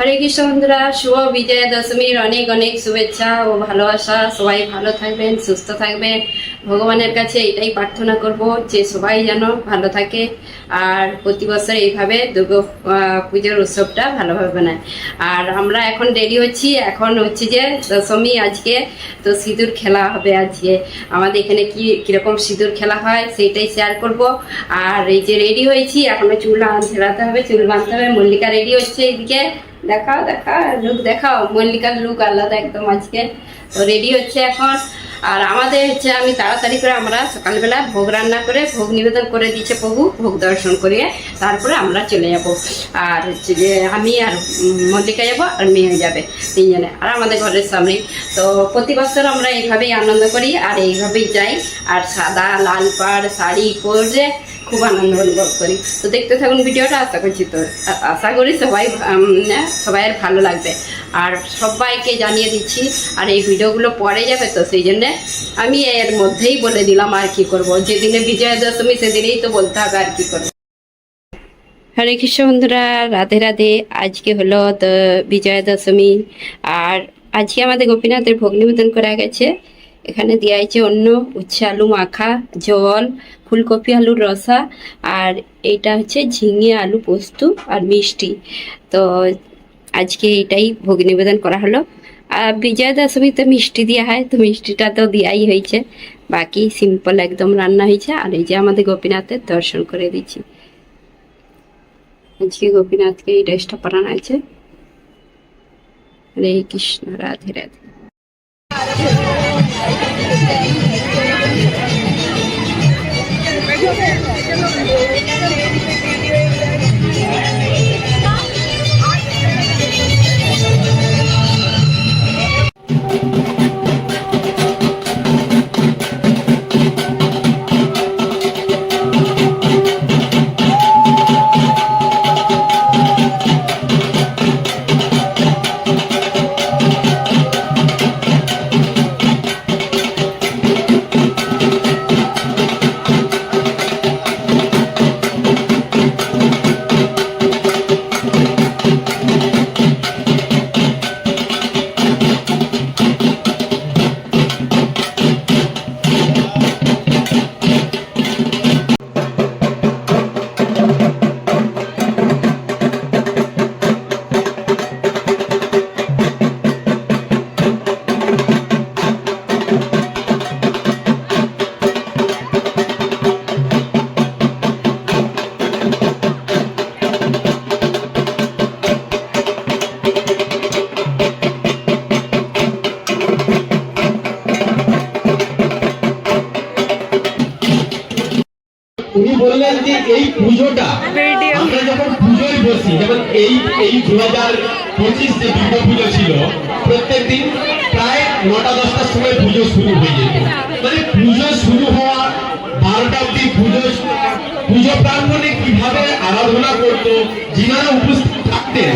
হরে কৃষ্ণ বন্ধুরা শুভ বিজয়া দশমীর অনেক অনেক শুভেচ্ছা ও ভালোবাসা। সবাই ভালো থাকবেন, সুস্থ থাকবেন। ভগবানের কাছে এটাই প্রার্থনা করব যে সবাই যেন ভালো থাকে আর প্রতি বছর এইভাবে দুর্গা পুজোর উৎসবটা ভালোভাবে বানায়। আর আমরা এখন রেডি হচ্ছি, এখন হচ্ছে যে দশমী আজকে, তো সিঁদুর খেলা হবে আজকে। আমাদের এখানে কি, কীরকম সিঁদুর খেলা হয় সেইটাই শেয়ার করব। আর এই যে রেডি হয়েছি, এখনও চুল ঝেড়াতে হবে, চুল বাঁধতে হবে। মল্লিকা রেডি হচ্ছে এইদিকে। দেখাও দেখাও লুক দেখাও। মল্লিকার লুক আলাদা একদম আজকে। তো রেডি হচ্ছে এখন। আর আমাদের হচ্ছে আমি তাড়াতাড়ি করে আমরা সকালবেলা ভোগ রান্না করে ভোগ নিবেদন করে দিচ্ছে প্রভু, ভোগ দর্শন করিয়ে তারপরে আমরা চলে যাব। আর হচ্ছে যে আমি আর মল্লিকা যাব আর মেয়ে যাবে তিনজনে আর আমাদের ঘরের সামনে। তো প্রতি বছর আমরা এইভাবেই আনন্দ করি আর এইভাবেই যাই। আর সাদা লাল পাড়, শাড়ি পরে খুব আনন্দ অনুভব করি। তো দেখতে থাকুন ভিডিওটা, আশা করছি তো আশা করি সবাই সবাই ভালো লাগবে। আর সবাইকে জানিয়ে দিচ্ছি, আর এই ভিডিওগুলো পরে যাবে তো, সেই জন্যে আমি এর মধ্যেই বলে দিলাম আর কি করব। যেদিনে বিজয়া দশমী সেদিনেই তো বলতে হবে আর কি করব। হরে কৃষ্ণ বন্ধুরা, রাধে রাধে। আজকে হলো তো বিজয়া দশমী আর আজকে আমাদের গোপীনাথের ভোগ করা গেছে। এখানে দেওয়া হয়েছে অন্য উচ্ছে, আলু মাখা, জল, ফুলকপি, আলুর রসা, আর এটা হচ্ছে ঝিঙে আলু পোস্ত আর মিষ্টি। তো আজকে এটাই ভোগ নিবেদন করা হলো। আর বিজয়া দশমীতে মিষ্টি দেওয়া হয়, তো মিষ্টিটা তো দেওয়াই হয়েছে। বাকি সিম্পল একদম রান্না হয়েছে। আর এই যে আমাদের গোপীনাথের দর্শন করে দিচ্ছি। আজকে গোপীনাথকে এই ড্রেসটা পরানো আছে হরে কৃষ্ণ, রাধে রাধে। বসি যেমন এই এই দু হাজার পঁচিশ যে দুর্গা পুজো ছিল, প্রত্যেক দিন প্রায় নটা, দশটার সময় পুজো শুরু হয়ে যেত। মানে পুজো শুরু হওয়া বারোটা অব্দি পুজো পুজো প্রাঙ্গণে কীভাবে আরাধনা করতো, যিনারা উপস্থিত থাকতেন,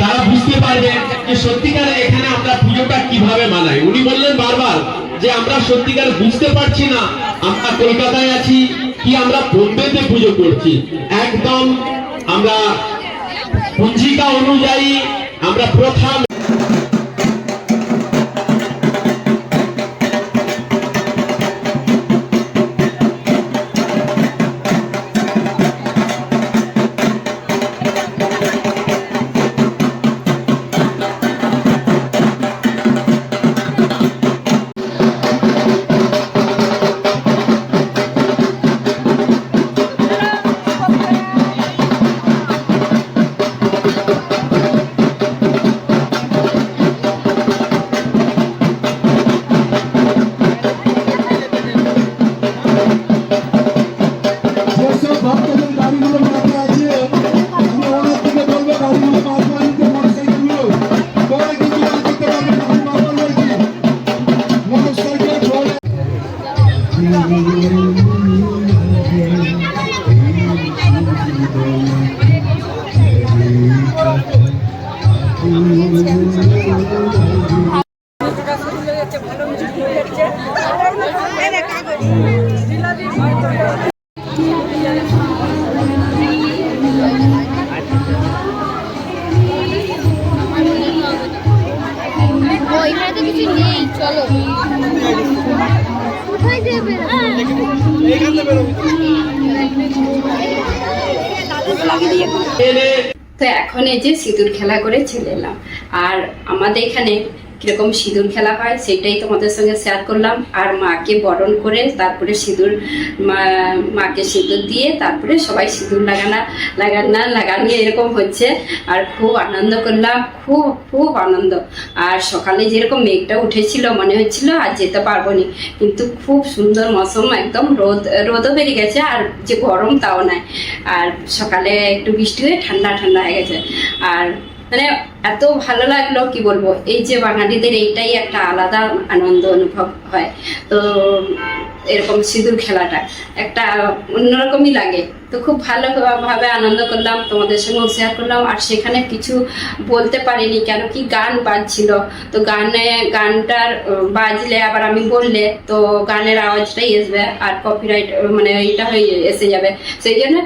তারা বুঝতে পারবেন যে সত্যিকারে এখানে আমরা পুজোটা কীভাবে মানাই। উনি বললেন বারবার যে আমরা সত্যিকার বুঝতে পারছি না, আমরা কলকাতায় আছি, কি আমরা বোম্বেতে পুজো করছি। একদম আমরা পঞ্জিকা অনুযায়ী আমরা প্রথম কিছু নেই, চলো। কোথায় যাবে? তো এখন এই যে সিঁদুর খেলা করে চলে এলাম। আর আমাদের এখানে কীরকম সিঁদুর খেলা হয় সেটাই তোমাদের সঙ্গে শেয়ার করলাম। আর মাকে বরণ করে তারপরে সিঁদুর মাকে সিঁদুর দিয়ে তারপরে সবাই সিঁদুর লাগানা লাগানা, লাগানিয়ে এরকম হচ্ছে। আর খুব আনন্দ করলাম, খুব খুব আনন্দ। আর সকালে যেরকম মেঘটা উঠেছিল, মনে হচ্ছিল আর যেতে পারব নি কিন্তু খুব সুন্দর মৌসুম, একদম রোদ, রোদও বেরিয়ে গেছে আর যে গরম তাও নাই। আর সকালে একটু বৃষ্টি হয়ে ঠান্ডা ঠান্ডা হয়ে গেছে। আর মানে এত ভালো লাগল, কি বলব? এই যে বাঙালিদের এইটাই একটা আলাদা আনন্দ অনুভব হয়। তো, এরকম সিঁদুর খেলাটা একটা অন্যরকমই লাগে। তো খুব ভালো ভাবে আনন্দ করলাম, তোমাদের সঙ্গেও শেয়ার করলাম। আর সেখানে কিছু বলতে পারিনি, কেন কি গান বাজছিল। তো গানে, গানটার বাজলে, আবার আমি বললে, তো গানের আওয়াজটাই আসবে আর কপিরাইট মানে এইটা হয়ে এসে যাবে। সেই জন্য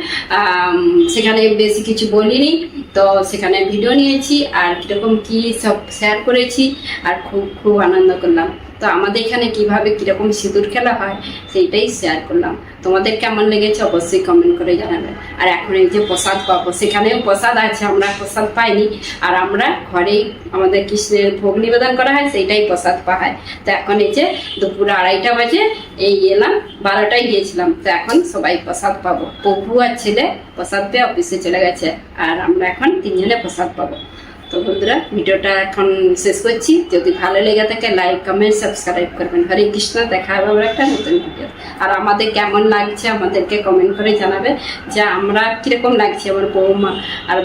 সেখানে বেশি কিছু বলিনি। তো সেখানে ভিডিও নিয়েছি আর কীরকম কি সব শেয়ার করেছি আর খুব খুব আনন্দ করলাম। তো আমাদের এখানে কীভাবে কীরকম সিঁদুর খেলা হয় সেইটাই শেয়ার করলাম। তোমাদের কেমন লেগেছে অবশ্যই কমেন্ট করে জানাবে। আর এখন এই যে প্রসাদ পাবো, সেখানেও প্রসাদ আছে, আমরা প্রসাদ পাইনি। আর আমরা ঘরেই আমাদের কৃষ্ণের ভোগ নিবেদন করা হয়, সেইটাই প্রসাদ পাওয়া হয়। তো এখন এই যে দুপুর আড়াইটা বাজে, এই এলাম, বারোটায় গিয়েছিলাম। তো এখন সবাই প্রসাদ পাবো। প্রভু আর ছেলে প্রসাদ পেয়ে অফিসে চলে গেছে। আর আমরা এখন তিনজনে প্রসাদ পাবো। তো বন্ধুরা, ভিডিওটা এখন শেষ করছি। যদি ভালো লেগে থাকে লাইক কমেন্ট সাবস্ক্রাইব করবেন। হরে কৃষ্ণ, দেখা হবে আবার একটা নতুন ভিডিও আর আমাদের কেমন লাগছে আমাদেরকে কমেন্ট করে জানাবে যে আমরা কীরকম লাগছে আমার বৌমা আর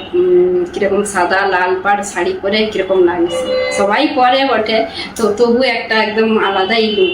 কীরকম সাদা লাল পাড় শাড়ি পরে কীরকম লাগছে। সবাই পরে বটে, তো তবু একটা একদম আলাদাই লুক